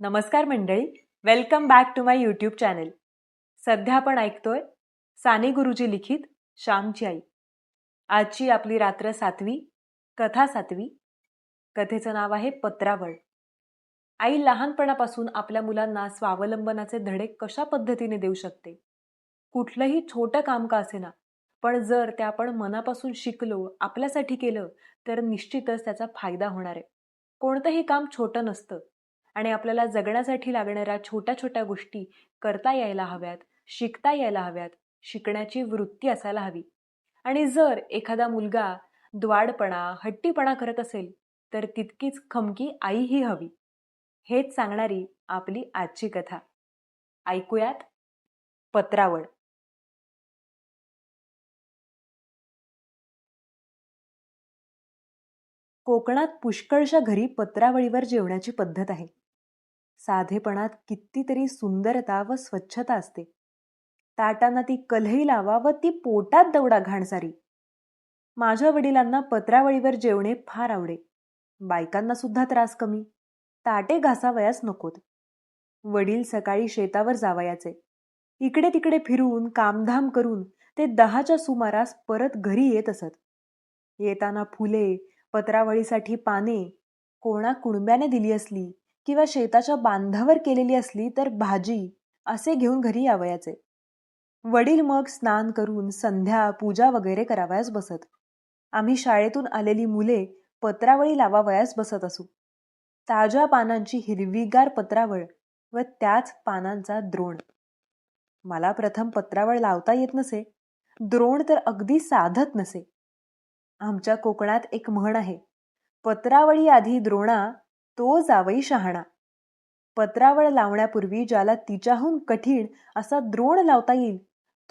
नमस्कार मंडळी. Welcome back to my YouTube channel सध्या आपण ऐकतोय साने गुरुजी लिखित श्यामची आई. आजची आपली रात्र सातवी कथा सातवी. कथेचं नाव आहे पत्रावळ. आई लहानपणापासून आपल्या मुलांना स्वावलंबनाचे धडे कशा पद्धतीने देऊ शकते? कुठलंही छोटं काम का असेना पण जर ते आपण मनापासून शिकलो आपल्यासाठी केलं तर निश्चितच त्याचा फायदा होणार आहे. कोणतंही काम छोटं नसतं. आणि आपल्याला जगण्यासाठी लागणाऱ्या छोट्या छोट्या गोष्टी करता यायला हव्यात शिकता यायला हव्यात शिकण्याची वृत्ती असायला हवी. आणि जर एखादा मुलगा द्वाडपणा हट्टीपणा करत असेल तर तितकीच खमकी आईही हवी. हेच सांगणारी आपली आजची कथा. ऐकूयात पत्रावळ. कोकणात पुष्कळशा घरी पत्रावळीवर जेवण्याची पद्धत आहे. साधेपणात कितीतरी सुंदरता व स्वच्छता असते. ताटांना ती कलही लावा व ती पोटात दवडा घाणसारी माझ्या वडिलांना पत्रावळीवर जेवणे फार आवडे. बायकांना सुद्धा त्रास कमी. ताटे घासावयास नकोत. वडील सकाळी शेतावर जावयाचे. इकडे तिकडे फिरून कामधाम करून ते दहाच्या सुमारास परत घरी येत असत. येताना फुले पत्रावळीसाठी पाने कोणा कुणब्याने दिली असली किंवा शेताच्या बांधावर केलेली असली तर भाजी असे घेऊन घरी यावयाचे. वडील मग स्नान करून संध्या पूजा वगैरे करावयास बसत. आम्ही शाळेतून आलेली मुले पत्रावळी लावावयास बसत असू. ताज्या पानांची हिरवीगार पत्रावळ व त्याच पानांचा द्रोण. मला प्रथम पत्रावळ लावता येत नसे. द्रोण तर अगदी साधत नसे. आमच्या कोकणात एक म्हण आहे पत्रावळी आधी द्रोणा तो जावई शहाणा. पत्रावळ लावण्यापूर्वी ज्याला तिच्याहून कठीण असा द्रोण लावता येईल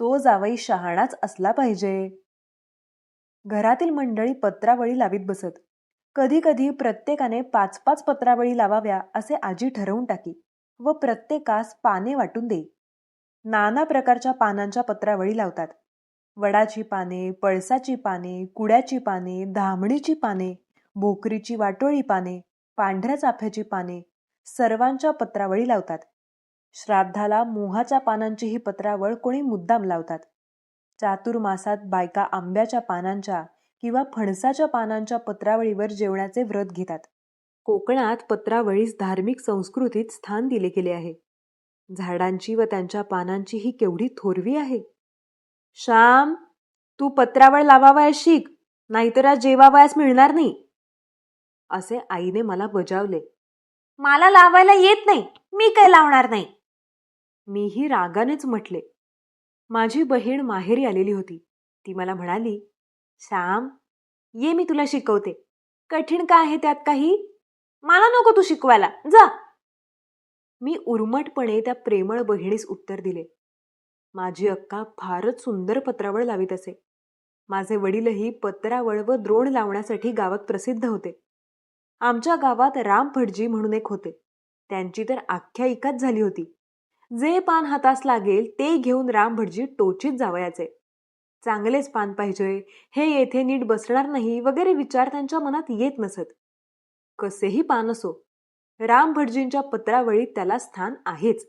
तो जावई शहाणाच असला पाहिजे. घरातील मंडळी पत्रावळी लावीत बसत. कधी कधी प्रत्येकाने पाच पाच पत्रावळी लावाव्या असे आजी ठरवून टाकी व प्रत्येकास पाने वाटून देई नाना प्रकारच्या पानांच्या पत्रावळी लावतात. वडाची पाने पळसाची पाने कुड्याची पाने धामणीची पाने भोकरीची वाटोळी पाने पांढऱ्या चाफ्याची पाने सर्वांच्या पत्रावळी लावतात. श्राद्धाला मोहाच्या पानांची ही पत्रावळ कोणी मुद्दाम लावतात. चातुर्मासात बायका आंब्याच्या पानांच्या किंवा फणसाच्या पानांच्या पत्रावळीवर जेवणाचे व्रत घेतात. कोकणात पत्रावळीस धार्मिक संस्कृतीत स्थान दिले गेले आहे. झाडांची व त्यांच्या पानांची ही केवढी थोरवी आहे. श्याम तू पत्रावळ लावावयास शिक नाहीतर आज जेवावयास मिळणार नाही. असे आईने मला बजावले. मला लावायला येत नाही. मी काय लावणार नाही? मीही रागानेच म्हटले. माझी बहीण माहेरी आलेली होती. ती मला म्हणाली श्याम ये मी तुला शिकवते. कठीण का आहे त्यात काही? मला नको तू शिकवायला. जा. मी उर्मटपणे त्या प्रेमळ बहिणीस उत्तर दिले. माझी अक्का फारच सुंदर पत्रावळ लावीत असे. माझे वडीलही पत्रावळ व द्रोण लावण्यासाठी गावात प्रसिद्ध होते. आमच्या गावात राम भटजी म्हणून एक होते. त्यांची तर आख्यायिकाच झाली होती. जे पान हातास लागेल ते घेऊन राम भटजी टोचीत जावयाचे. चांगलेच पान पाहिजे हे येथे नीट बसणार नाही वगैरे विचार त्यांच्या मनात येत नसत. कसेही पान असो राम भटजींच्या पत्रावळीत त्याला स्थान आहेच.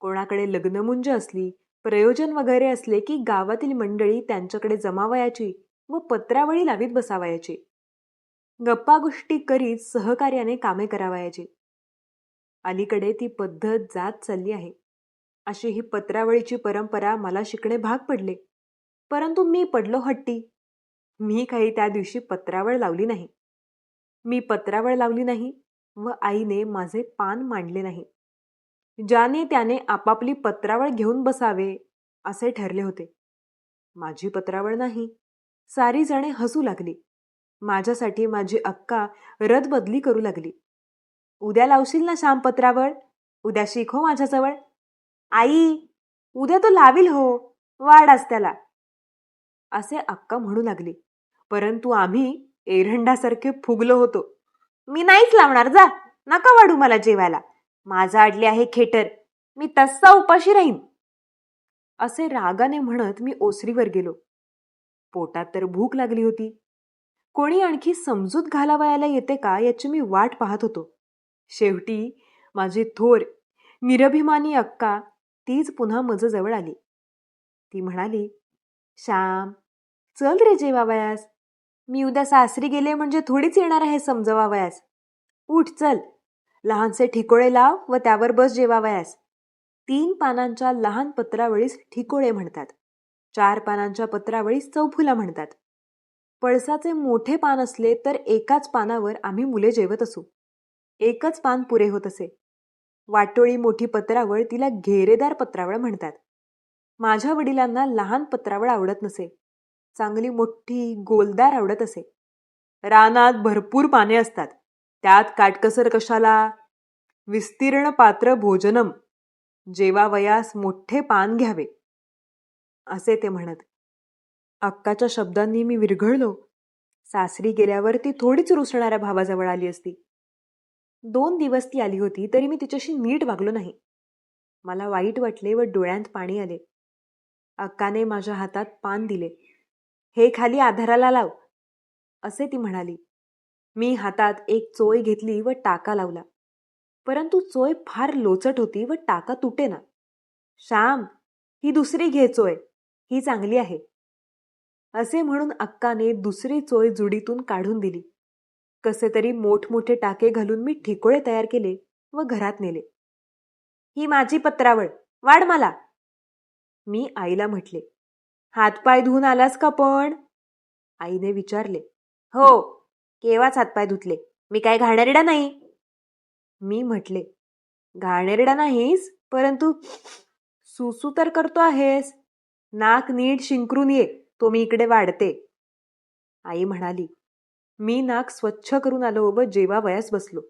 कोणाकडे लग्नमुंज असली प्रयोजन वगैरे असले की गावातील मंडळी त्यांच्याकडे जमावयाची व पत्रावळी लावीत बसावयाची. गप्पा गोष्टी करीत सहकार्याने कामे करावयाची. अलीकडे ती पद्धत जात चालली आहे. अशी ही पत्रावळीची परंपरा मला शिकणे भाग पडले. परंतु मी पडलो हट्टी. मी काही त्या दिवशी पत्रावळ लावली नाही. मी पत्रावळ लावली नाही व आईने माझे पान मांडले नाही. ज्याने त्याने आपापली पत्रावळ घेऊन बसावे असे ठरले होते. माझी पत्रावळ नाही. सारी जणे हसू लागली. माझ्यासाठी माझी अक्का रदबदली करू लागली. उद्या लावशील ना श्यामपत्रावर? उद्या शिक हो माझ्याजवळ. आई उद्या तो लावील हो. वाडाच त्याला. असे अक्का म्हणू लागली. परंतु आम्ही एरंडासारखे फुगलो होतो. मी नाहीच लावणार जा. नका वाढू मला जेवायला. माझा अडले आहे खेटर. मी तस्सा उपाशी राहीन. असे रागाने म्हणत मी ओसरीवर गेलो. पोटात तर भूक लागली होती. कोणी आणखी समजूत घालावयाला येते का याची मी वाट पाहत होतो. शेवटी माझी थोर निरभिमानी अक्का तीच पुन्हा मजजवळ आली. ती म्हणाली श्याम चल रे जेवावयास. मी उद्या सासरी गेले म्हणजे थोडीच येणार आहे समजवावयास. उठ चल. लहानसे ठिकोळे लाव व त्यावर बस जेवावयास. तीन पानांच्या लहान पत्रावळीस ठिकोळे म्हणतात. चार पानांच्या पत्रावळीस चौफुला म्हणतात. पळसाचे मोठे पान असले तर एकाच पानावर आम्ही मुले जेवत असू. एकच पान पुरे होत असे. वाटोळी मोठी पत्रावळ तिला घेरेदार पत्रावळ म्हणतात. माझ्या वडिलांना लहान पत्रावळ आवडत नसे. चांगली मोठी गोलदार आवडत असे. रानात भरपूर पाने असतात. त्यात काटकसर कशाला? विस्तीर्ण पात्र भोजनम. जेवावयास मोठे पान घ्यावे. असे ते म्हणत. अक्काच्या शब्दांनी मी विरघळलो. सासरी गेल्यावर ती थोडीच रुसणाऱ्या भावाजवळ आली असती. दोन दिवस ती आली होती तरी मी तिच्याशी नीट वागलो नाही. मला वाईट वाटले व डोळ्यांत पाणी आले. अक्काने माझ्या हातात पान दिले. हे खाली आधाराला लाव असे ती म्हणाली. मी हातात एक चोय घेतली व टाका लावला. परंतु चोय फार लोचट होती व टाका तुटेना. श्याम ही दुसरी घे चोय. ही चांगली आहे. असे म्हणून अक्काने दुसरी चोय जुडीतून काढून दिली. कसे तरी मोठमोठे टाके घालून मी ठिकोळे तयार केले व घरात नेले. ही माझी पत्रावळ. वाढ मला. मी आईला म्हटले हातपाय धुवून आलास का पण? आईने विचारले हो. केव्हाच हातपाय धुतले? मी काय घाणेरडा नाही. मी म्हटले घाणेरडा नाहीस परंतु सुसू तर करतो आहेस. नाक नीट शिंकरून ये. तो मी इकडे वाढते. आई म्हणाली मी नाक स्वच्छ करून आलो व जेवावयास बसलो.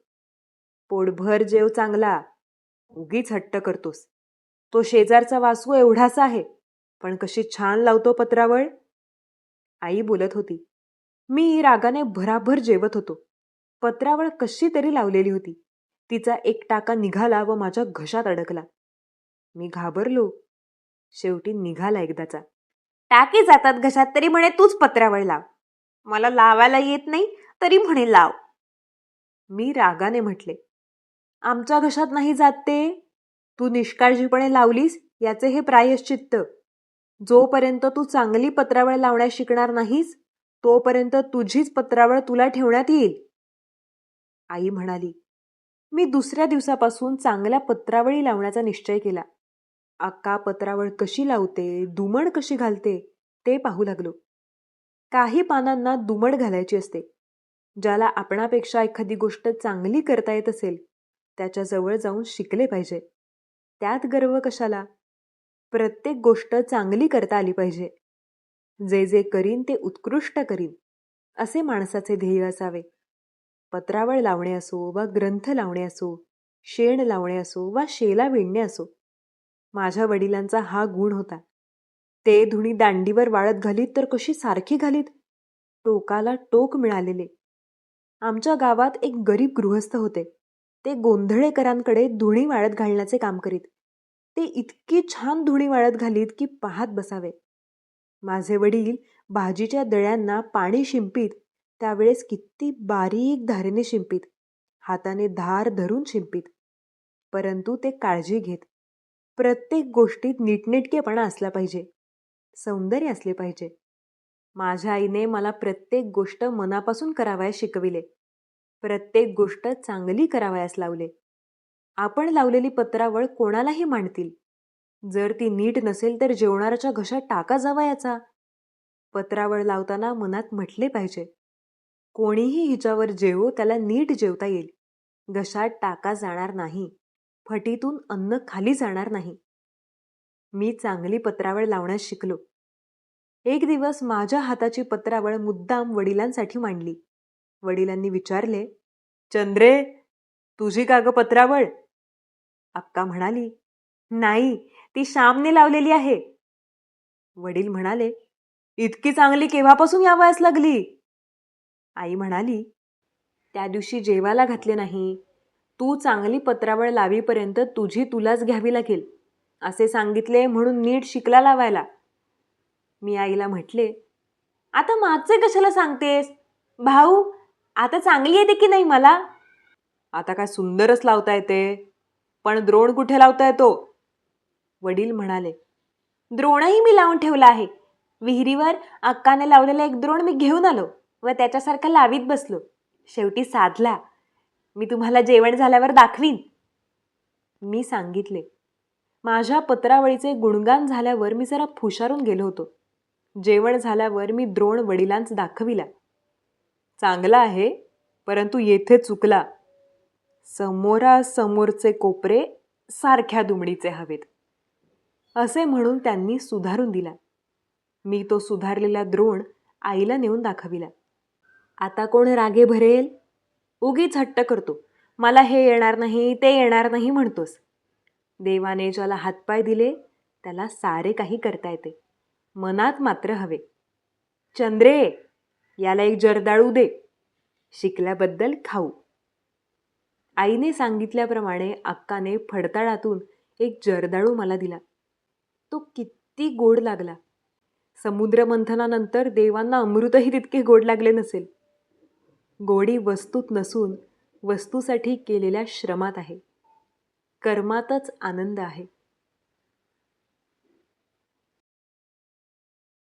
पोटभर जेव चांगला उगीच हट्ट करतोस. तो शेजारचा वासू एवढासा आहे पण कशी छान लावतो पत्रावळ. आई बोलत होती मी रागाने भराभर जेवत होतो. पत्रावळ कशी तरी लावलेली होती. तिचा एक टाका निघाला व माझ्या घशात अडकला. मी घाबरलो. शेवटी निघाला एकदाचा. टाके जातात घशात तरी म्हणे तूच पत्रावळ लाव. मला लावायला येत नाही तरी म्हणे लाव. मी रागाने म्हटले आमच्या घशात नाही जात ते. तू निष्काळजीपणे लावलीस याचे हे प्रायश्चित्त. जोपर्यंत तू चांगली पत्रावळ लावण्यास शिकणार नाहीस तोपर्यंत तुझीच पत्रावळ तुला ठेवण्यात येईल. आई म्हणाली मी दुसऱ्या दिवसापासून चांगल्या पत्रावळी लावण्याचा निश्चय केला. अक्का पत्रावळ कशी लावते दुमड कशी घालते ते पाहू लागलो. काही पानांना दुमड घालायची असते. ज्याला आपणापेक्षा एखादी गोष्ट चांगली करता येत असेल त्याच्याजवळ जाऊन शिकले पाहिजे. त्यात गर्व कशाला? प्रत्येक गोष्ट चांगली करता आली पाहिजे. जे जे करीन ते उत्कृष्ट करीन असे माणसाचे ध्येय असावे. पत्रावळ लावणे असो वा ग्रंथ लावणे असो शेण लावणे असो वा शेला विणणे असो माझ्या वडिलांचा हा गुण होता. ते धुणी दांडीवर वाळत घालीत तर कशी सारखी घालीत? टोकाला टोक मिळालेले. आमच्या गावात एक गरीब गृहस्थ होते. ते गोंधळेकरांकडे धुणी वाळत घालण्याचे काम करीत. ते इतकी छान धुणी वाळत घालीत की पाहत बसावे. माझे वडील भाजीच्या दळ्यांना पाणी शिंपीत त्यावेळेस किती बारीक धारेने शिंपीत. हाताने धार धरून शिंपीत. परंतु ते काळजी घेत. प्रत्येक गोष्टीत नीटनेटकेपणा असला पाहिजे. सौंदर्य असले पाहिजे. माझ्या आईने मला प्रत्येक गोष्ट मनापासून करावयास शिकविले. प्रत्येक गोष्ट चांगली करावयास लावले. आपण लावलेली पत्रावळ कोणालाही मांडतील. जर ती नीट नसेल तर जेवणाऱ्याच्या घशात टाका जावयाचा पत्रावळ लावताना मनात म्हटले पाहिजे. कोणीही हिच्यावर जेवो त्याला नीट जेवता येईल. घशात टाका जाणार नाही. फटीतून अन्न खाली जाणार नाही. मी चांगली पत्रावळ लावण्यास शिकलो. एक दिवस माझ्या हाताची पत्रावळ मुद्दाम वडिलांसाठी मांडली. वडिलांनी विचारले चंद्रे तुझी का ग पत्रावळ? अक्का म्हणाली नाही ती श्यामने लावलेली आहे. वडील म्हणाले इतकी चांगली केव्हापासून यावयास लागली? आई म्हणाली त्या दिवशी जेवायला घातले नाही. तू चांगली पत्रावळ लावीपर्यंत तुझी तुलाच घ्यावी लागेल असे सांगितले म्हणून नीट शिकला लावायला. मी आईला म्हटले आता मागचे कशाला सांगतेस? भाऊ आता चांगली येते की नाही मला? आता काय सुंदरच लावता येते पण द्रोण कुठे लावता येतो वडील म्हणाले द्रोणही मी लावून ठेवला आहे. विहिरीवर अक्काने लावलेला एक द्रोण मी घेऊन आलो व त्याच्यासारखा लावीत बसलो. शेवटी साधला. मी तुम्हाला जेवण झाल्यावर दाखवीन. मी सांगितले. माझ्या पत्रावळीचे गुणगान झाल्यावर मी जरा फुशारून गेलो होतो. जेवण झाल्यावर मी द्रोण वडिलांच दाखविला. चांगला आहे परंतु येथे चुकला. समोरासमोरचे कोपरे सारख्या दुमडीचे हवेत. असे म्हणून त्यांनी सुधारून दिला. मी तो सुधारलेला द्रोण आईला नेऊन दाखविला. आता कोण रागे भरेल? उगीच हट्ट करतो. मला हे येणार नाही ते येणार नाही म्हणतोस. देवाने ज्याला हातपाय दिले त्याला सारे काही करता येते. मनात मात्र हवे. चंद्रे याला एक जर्दाळू दे. शिकल्याबद्दल खाऊ. आईने सांगितल्याप्रमाणे अक्काने फडताळातून एक जर्दाळू मला दिला. तो किती गोड लागला. समुद्रमंथनानंतर देवांना अमृतही तितके गोड लागले नसेल. गोडी वस्तूत नसून वस्तूसाठी केलेल्या श्रमात आहे. कर्मातच आनंद आहे.